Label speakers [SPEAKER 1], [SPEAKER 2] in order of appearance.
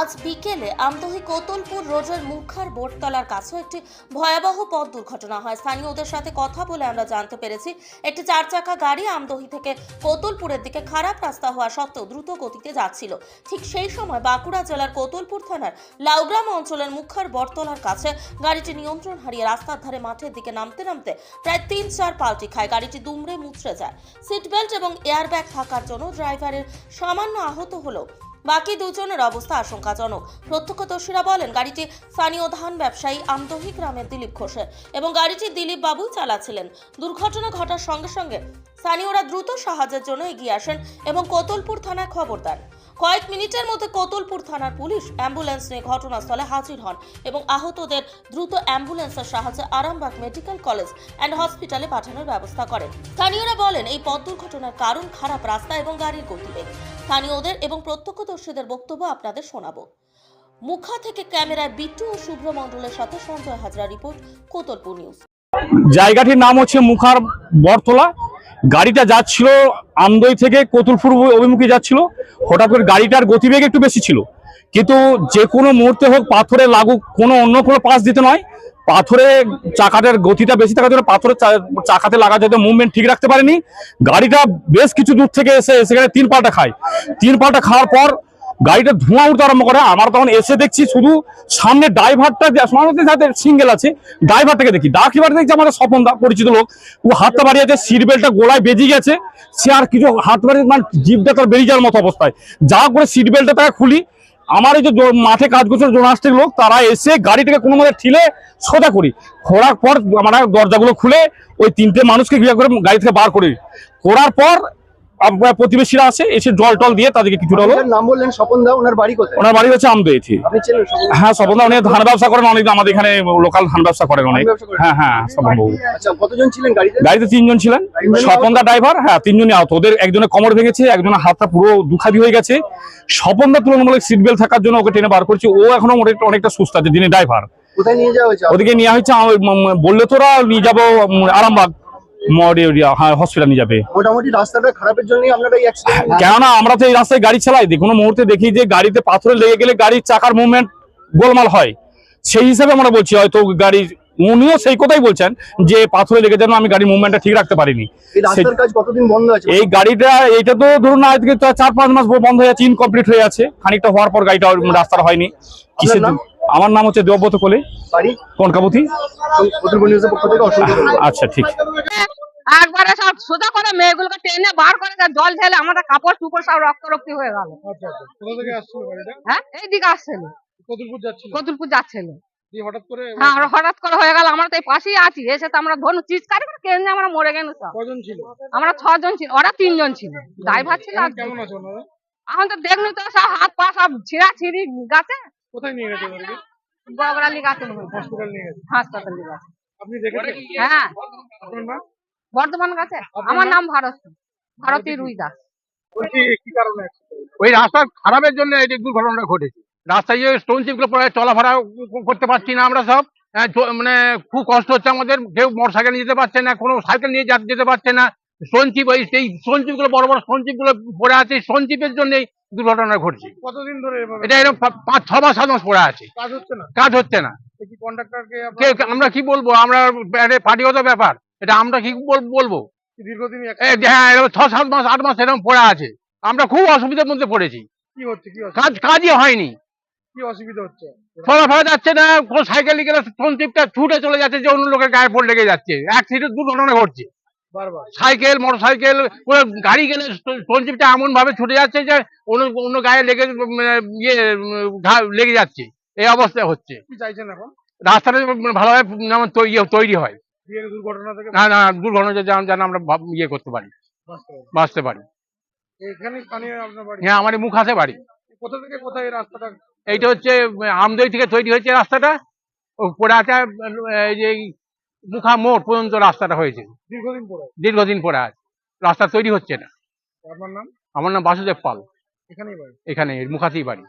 [SPEAKER 1] আজ বিকেলে আমদহি কোতলপুর রোডের মুখার বোটতলার কাছে একটি ভয়াবহ পথ দুর্ঘটনা হয়। স্থানীয়দের সাথে কথা বলে আমরা জানতে পেরেছি, একটি চার চাকা গাড়ি আমদহি থেকে কোতলপুরের দিকে খারাপ রাস্তা হওয়া সত্ত্বেও দ্রুত গতিতে যাচ্ছিল। ঠিক সেই সময় বাঁকুড়া জেলার কোতলপুর থানার লাউগ্রাম অঞ্চলের মুখার বটতলার কাছে গাড়িটি নিয়ন্ত্রণ হারিয়ে রাস্তার ধারে মাঠের দিকে নামতে নামতে প্রায় তিন চার পাল্টি খায়। গাড়িটি দুমড়ে মুচড়ে যায়। সিট বেল্ট এবং এয়ারব্যাগ থাকার জন্য ড্রাইভারের সামান্য আহত হলো বাকি দুজনের অবস্থা আশঙ্কাজনক। প্রত্যক্ষদর্শীরা বলেন, গাড়িটি স্থানীয় ধান ব্যবসায়ী আমদহি গ্রামের দিলীপ ঘোষের এবং গাড়িটি দিলীপ বাবুই চালাচ্ছিলেন। দুর্ঘটনা ঘটার সঙ্গে সঙ্গে স্থানীয়রা দ্রুত সাহায্যের জন্য এগিয়ে আসেন এবং কোতলপুর থানায় খবর দেন। কয়েক মিনিটের মধ্যে কোতলপুর থানার পুলিশ অ্যাম্বুলেন্স নিয়ে ঘটনাস্থলে হাজির হন এবং আহতদের দ্রুত অ্যাম্বুলেন্সের সাহায্যে আরামবাগ মেডিকেল কলেজ অ্যান্ড হসপিটালে পাঠানোর ব্যবস্থা করেন। স্থানীয়রা বলেন, এই পথ দুর্ঘটনার কারণ, খারাপ রাস্তা এবং গাড়ির গতিবেগ। স্থানীয়দের এবং প্রত্যক্ষদর্শীদের বক্তব্য আপনাদের শোনাবো। মুখা থেকে ক্যামেরায় বিট্টু ও শুভ্র মণ্ডলের সাথে সঞ্জয় হাজরা রিপোর্ট, কোতলপুর নিউজ।
[SPEAKER 2] জায়গাটির নাম হচ্ছে মুখার বরতলা গাড়িটা যাচ্ছিল আমদই থেকে কতুলপুর অভিমুখে যাচ্ছিল। হঠাৎ করে গাড়িটার গতিবেগ একটু বেশি ছিল। কিন্তু যে কোনো মুহূর্তে হোক পাথরে লাগুক, কোনো অন্য কোনো পাশ দিতে নয়। পাথরে চাকাটার গতিটা বেশি থাকার জন্য পাথরের চাকাতে লাগা যাতে মুভমেন্ট ঠিক রাখতে পারেনি। গাড়িটা বেশ কিছু দূর থেকে এসে সেখানে তিন পাটা খায়। তিন পাটা খাওয়ার পর গাড়িটা ধোঁয়া উঠতে আরম্ভ করে। আমার তখন এসে দেখছি শুধু সামনে ড্রাইভারটা আমাদের সাথে সিঙ্গেল আছে, ড্রাইভারটাকে দেখি। ড্রাইভার দেখছি আমাদের স্বপন পরিচিত লোক। ও হাতটা বাড়িয়েছে সিট বেল্টটা গোলায় বেজে গেছে। সে আর কিছু হাত বাড়িয়ে মানে জিভটা তার বেরিয়ে যাওয়ার মতো অবস্থায়। যা করে সিট বেল্টটা তাকে খুলি। আমার এই যে মাঠে কাজ করছে জোনাস্টিক লোক, তারা এসে গাড়িটাকে কোনো মতে ঠিলে সোজা করি। খোঁড়ার পর আমরা দরজাগুলো খুলে ওই তিনটে মানুষকে ক্রিয়া করে গাড়ি থেকে বার করি। করার পর প্রতিবেশীরা আসে এসে জল টল দিয়ে তাদেরকে হলো
[SPEAKER 3] আপনার নাম বললেন স্বপন দা ওনার বাড়ি কোথায়?
[SPEAKER 2] ওনার বাড়ি হচ্ছে
[SPEAKER 3] আপনি চেনেন স্বপন দা?
[SPEAKER 2] হ্যাঁ স্বপন অনেক ধান ব্যবসা করেন অনেক আমাদের এখানে লোকাল ধান ব্যবসা করেন অনেক? হ্যাঁ হ্যাঁ স্বপন বাবু।
[SPEAKER 3] আচ্ছা কতজন ছিলেন গাড়িতে?
[SPEAKER 2] গাড়িতে তিনজন ছিলেন। স্বপনদা ড্রাইভার হ্যাঁ তিনজনই আহত ওদের একজনের কোমর ভেঙেছে একজনের হাতটা পুরো দুখাদি হয়ে গেছে। স্বপনদা তুলনামূলক সিট বেল্ট থাকার জন্য ওকে টেনে বার করছি। ও এখনও অনেকটা অনেকটা সুস্থ আছে যিনি ড্রাইভার।
[SPEAKER 3] কোথায় নিয়ে যাওয়া হয়েছে?
[SPEAKER 2] ওদিকে নিয়ে হয়েছে বললে তোরা নিয়ে যাব আরামবাগ। মড এরিয়া হ্যাঁ হসপিটাল নিয়ে যাবে।
[SPEAKER 3] মোটামুটি রাস্তাটা খারাপের জন্যই আপনারা এই অ্যাক্সিডেন্ট
[SPEAKER 2] কেননা আমরা তো এই রাস্তায় গাড়ি চালাই। কোনো মুহূর্তে দেখি যে গাড়িতে পাথরে লেগে গেলে গাড়ির চাকার মুভমেন্ট গোলমাল হয়। সেই হিসাবে আমরা বলছি হয়তো গাড়ি উনিও সেই কথাই বলছেন যে পাথরে লেগে যেন আমি গাড়ির মুভমেন্টটা ঠিক রাখতে পারিনি।
[SPEAKER 3] এই
[SPEAKER 2] গাড়িটা এইটা তো ধরুন আজকে তো চার পাঁচ মাস বন্ধ হয়ে আছে ইনকমপ্লিট হয়ে আছে। খানিকটা হওয়ার পর গাড়িটা রাস্তার হয়নি। কিসের? আমার নাম হচ্ছে দেবব্রত কোলে। কনকাবতী। আচ্ছা ঠিক।
[SPEAKER 4] একবারে সব সোজা করে মেয়েগুলোকে টেনে বার করে দেয়, জল ঢেলে আমাদের কাপড় টুপড় সব রক্ত রক্তি হয়ে গেল।
[SPEAKER 5] আচ্ছা আচ্ছা। আসছিল
[SPEAKER 4] হ্যাঁ এইদিকে আসছিল।
[SPEAKER 5] কতুলপুর যাচ্ছিল? হঠাৎ করে
[SPEAKER 4] হ্যাঁ আর হঠাৎ করে হয়ে গেল আমরা তো এই পাশেই আছি এসে তো আমরা ধরুন চিৎকার করে কেন আমরা মরে গেল সব।
[SPEAKER 5] কজন ছিল?
[SPEAKER 4] আমরা ছজন ছিল ওরা তিনজন ছিল। ড্রাইভার ছিল
[SPEAKER 5] এখন
[SPEAKER 4] তো দেখলি তো সব হাত পা সব ছিঁড়া ছিঁড়ি গাছে।
[SPEAKER 5] কোথায় নিয়ে গেছে ওদেরকে?
[SPEAKER 4] গাছে
[SPEAKER 5] হসপিটাল নিয়ে গেছে।
[SPEAKER 4] হাসপাতালে
[SPEAKER 5] আপনি দেখেছেন?
[SPEAKER 4] হ্যাঁ।
[SPEAKER 5] আপনার নাম?
[SPEAKER 4] বর্ধমান গাছে। আমার নাম? ভারত ভারতী রুই দাস
[SPEAKER 5] বলছি কি কারণে
[SPEAKER 6] ওই রাস্তা খারাপের জন্য এই দুর্ঘটনাটা ঘটেছে। রাস্তায় যে স্টোন চিপগুলো পড়ে চলাফেরা করতে পারছি না আমরা সব। মানে খুব কষ্ট হচ্ছে আমাদের। কেউ মোটর সাইকেল নিয়ে যেতে পারছে না কোনো সাইকেল নিয়ে যেতে পারছে না। স্টোন চিপ ওই সেই স্টোন চিপগুলো বড় বড় স্টোন চিপগুলো পড়ে আছে। স্টোন চিপের জন্যই দুর্ঘটনা ঘটছে।
[SPEAKER 5] কতদিন ধরে
[SPEAKER 6] এটা এরকম পাঁচ ছ মাস সাত মাস পড়ে আছে।
[SPEAKER 5] কাজ হচ্ছে না?
[SPEAKER 6] কাজ হচ্ছে না। আমরা কি বলব? আমরা পার্টিগত ব্যাপার। এটা আমরা কি বল- বলব?
[SPEAKER 5] দীর্ঘদিন
[SPEAKER 6] হ্যাঁ এরকম ছ সাত মাস আট মাস এরকম পড়ে আছে। আমরা খুব অসুবিধার মধ্যে পড়েছি।
[SPEAKER 5] কি হচ্ছে কি
[SPEAKER 6] কাজ কাজই হয়নি।
[SPEAKER 5] কি অসুবিধা হচ্ছে?
[SPEAKER 6] চলাফেরা যাচ্ছে না কোন সাইকেল গেলে কোন টিপটা ছুটে চলে যাচ্ছে যে অন্য লোকের গায়ে পড়ে লেগে যাচ্ছে। এক অ্যাক্সিডেন্ট দুর্ঘটনা ঘটছে। সাইকেল মোটর সাইকেল গাড়ি গেলে টিপটা এমন ভাবে ছুটে যাচ্ছে যে অন্য অন্য গায়ে লেগে উম, ইয়ে লেগে যাচ্ছে। এই অবস্থা হচ্ছে। রাস্তাটা ভালোভাবে যেমন ইয়ে তৈরি হয়।
[SPEAKER 5] থেকে?
[SPEAKER 6] না না দুর্ঘটনা যেন আমরা ইয়ে করতে পারি।
[SPEAKER 5] বাঁচতে
[SPEAKER 6] পারি। হ্যাঁ আমার মুখ আছে বাড়ি।
[SPEAKER 5] কোথা থেকে কোথায় রাস্তাটা?
[SPEAKER 6] এইটা হচ্ছে আমদই থেকে তৈরি হয়েছে রাস্তাটা। ও পড়ে আছে এই যে মুখা মোড় পর্যন্ত রাস্তাটা হয়েছে।
[SPEAKER 5] দীর্ঘদিন পরে
[SPEAKER 6] দীর্ঘদিন পরে আজ রাস্তা তৈরি হচ্ছে না।
[SPEAKER 5] আপনার নাম?
[SPEAKER 6] আমার নাম বাসুদেব পাল।
[SPEAKER 5] এখানেই বাড়ি?
[SPEAKER 6] এখানে মুখাতেই বাড়ি।